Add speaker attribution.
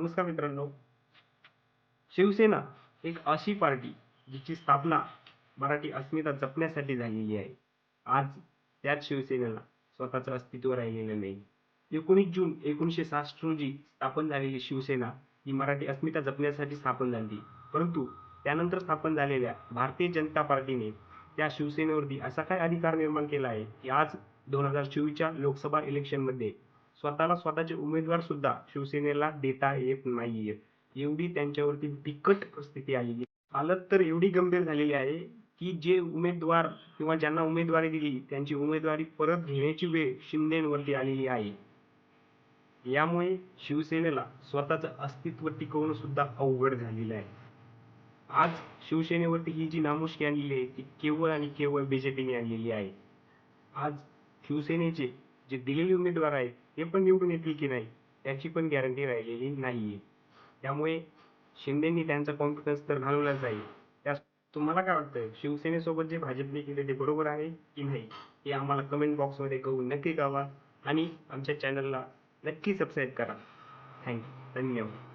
Speaker 1: नमस्कार मित्रांनो. शिवसेना एक अशी पार्टी जिची स्थापना मराठी अस्मिता जपण्यासाठी झालेली आहे. आज त्याच शिवसेनेला स्वतःचं अस्तित्व राहिलेलं नाही. एकोणीस जून एकोणीसशे साठ रोजी स्थापन झालेली शिवसेना ही मराठी अस्मिता जपण्यासाठी स्थापन झाली. परंतु त्यानंतर स्थापन झालेल्या भारतीय जनता पार्टीने त्या शिवसेनेवरती असा काय अधिकार निर्माण केला आहे की आज दोन हजार चोवीसच्या लोकसभा इलेक्शनमध्ये स्वतःला स्वतःचे उमेदवार सुद्धा शिवसेनेला देता येत नाहीये. एवढी त्यांच्यावरती बिकट परिस्थिती आलेली हालत तर एवढी गंभीर झालेली आहे की जे उमेदवार किंवा ज्यांना उमेदवारी दिली त्यांची उमेदवारी परत घेण्याची वेळ शिंदेवरती आलेली आहे. यामुळे शिवसेनेला स्वतःचं अस्तित्व टिकवणं सुद्धा अवघड झालेलं आहे. आज शिवसेनेवरती ही जी नामुष्की आणलेली आहे ती केवळ आणि केवळ बीजेपीने आणलेली आहे. आज शिवसेनेचे जे दिलेले उमेदवार आहेत ते पण निवडून येतील की नाही त्याची पण गॅरंटी राहिलेली नाहीये. त्यामुळे शिंदेनी त्यांचा कॉन्फिडन्स तर घालवलाच आहे त्यास तुम्हाला काय वाटतं शिवसेनेसोबत जे भाजपने केले ते बरोबर आहे की नाही? हे आम्हाला कमेंट बॉक्समध्ये कळून नक्की कळवा आणि आमच्या चॅनलला नक्की सबस्क्राईब करा. थँक्यू धन्यवाद.